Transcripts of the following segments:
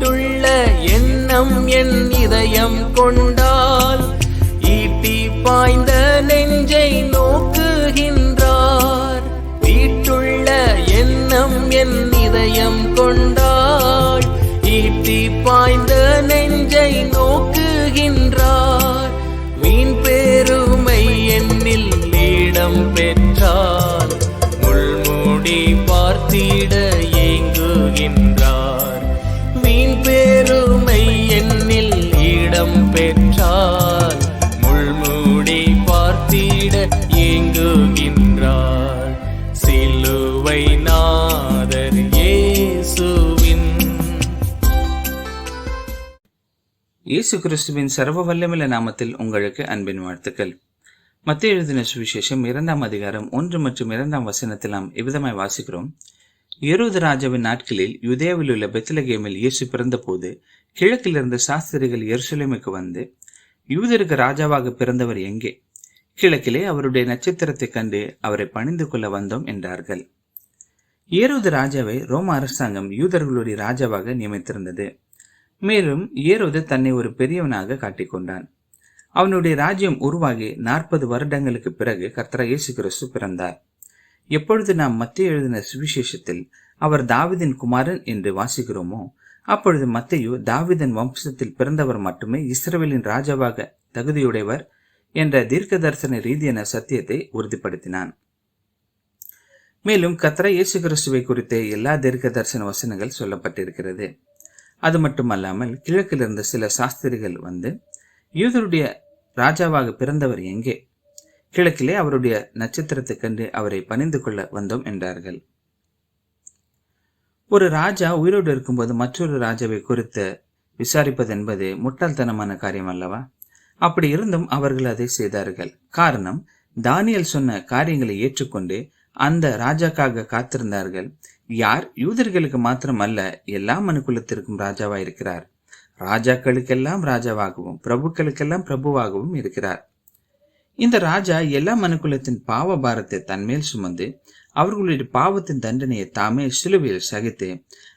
தீட்டுள்ள எண்ணம் என் இதயம் கொண்டால் ஈட்டி பாய்ந்த நெஞ்சை நோக்குகின்றார். தீட்டுள்ள எண்ணம் என் இதயம் கொண்டால் ஈட்டி பாய்ந்த நெஞ்சை நோக்குகின்றார். ஞானம் பெற்றால் முள்மூடி பார்த்திட ஏங்குகின்றார். சிலுவை நாதர் இயேசுவின். இயேசு கிறிஸ்துவின் சர்வ வல்லமில்ல நாமத்தில் உங்களுக்கு அன்பின் வாழ்த்துக்கள். மத்திய எழுதின சுவிசேஷம் இரண்டாம் அதிகாரம் ஒன்று மற்றும் இரண்டாம் வசனத்தில் நாம் இவ்விதமாய் வாசிக்கிறோம். எருது ராஜாவின் நாட்களில் யுதேவில் உள்ள பெத்லகேமில் இயேசு பிறந்தபோது கிழக்கிலிருந்து சாஸ்திரிகள் எருசலேமுக்கு வந்து யூதருக்கு ராஜாவாக பிறந்தவர் எங்கே? கிழக்கிலே அவருடைய நட்சத்திரத்தைக் கண்டு அவரை பணிந்து கொள்ள வந்தோம் என்றார்கள். ஏரோது ராஜாவை ரோம அரசாங்கம் யூதர்களுடைய ராஜாவாக நியமித்திருந்தது. மேலும் ஏரோது தன்னை ஒரு பெரியவனாக காட்டிக்கொண்டான் அவனுடைய ராஜ்யம் உருவாகி நாற்பது வருடங்களுக்கு பிறகு கர்த்தரா இயேசு கிறிஸ்து பிறந்தார். எப்பொழுது நாம் மத்திய எழுதின சுவிசேஷத்தில் அவர் தாவிதின் குமாரன் என்று வாசிக்கிறோமோ அப்பொழுது மத்தையு தாவிதன் வம்சத்தில் பிறந்தவர் மட்டுமே இஸ்ரேலின் ராஜாவாக தகுதியுடையவர் என்ற தீர்க்க தரிசன ரீதியான சத்தியத்தை உறுதிப்படுத்தினான். மேலும் கத்ரா இயேசு கிறிஸ்துவை குறித்த எல்லா தீர்க்க தரிசன வசனங்கள் சொல்லப்பட்டிருக்கிறது. அது மட்டுமல்லாமல் கிழக்கிலிருந்து சில சாஸ்திரிகள் வந்து யூதருடைய ராஜாவாக பிறந்தவர் எங்கே? கிழக்கிலே அவருடைய நட்சத்திரத்தைக் கண்டு அவரை பணிந்து கொள்ள வந்தோம் என்றார்கள். ஒரு ராஜா உயிரோடு இருக்கும்போது மற்றொரு ராஜாவை குறித்து விசாரிப்பது என்பது முட்டாள்தனமான காரியம் அல்லவா? அப்படி இருந்தும் அவர்கள் அதை செய்தார்கள். காரணம் தானியல் சொன்ன காரியங்களை ஏற்றுக்கொண்டு அந்த ராஜாக்காக காத்திருந்தார்கள். யார்? யூதர்களுக்கு மாத்திரம் அல்ல எல்லா மனுக்குலத்திற்கும் ராஜாவா இருக்கிறார் ராஜாக்களுக்கெல்லாம் ராஜாவாகவும் பிரபுக்களுக்கெல்லாம் பிரபுவாகவும் இருக்கிறார். இந்த ராஜா எல்லா மனுக்குலத்தின் பாவ பாரத்தை தன்மேல் சுமந்து அவர்களுடைய பாவத்தின் தண்டனையை தாமே சிலுவையில் சகித்து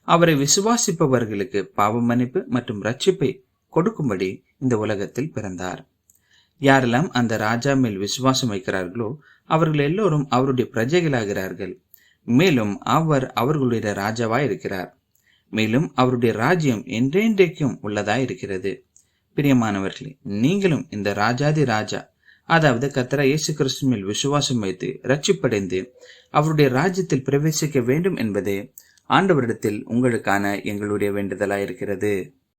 அவரை விசுவாசிப்பவர்களுக்கு பாவ மன்னிப்பு மற்றும் ரட்சிப்பை கொடுக்கும்படி இந்த உலகத்தில் பிறந்தார். யாரெல்லாம் அந்த ராஜா மேல் விசுவாசம் வைக்கிறார்களோ அவர்கள் எல்லோரும் அவருடைய பிரஜைகளாகிறார்கள். மேலும் அவர் அவர்களுடைய ராஜாவாய் இருக்கிறார் மேலும் அவருடைய ராஜ்யம் என்றென்றைக்கும் உள்ளதாய் இருக்கிறது பிரியமானவர்களே நீங்களும் இந்த ராஜாதி ராஜா அதாவது கத்தரா இயேசு கிறிஸ்துமில் விசுவாசம் வைத்து ரட்சிப்படைந்து அவருடைய ராஜ்யத்தில் பிரவேசிக்க வேண்டும் என்பதே ஆண்டவரிடத்தில் உங்களுக்கான எங்களுடைய வேண்டுதலாயிருக்கிறது.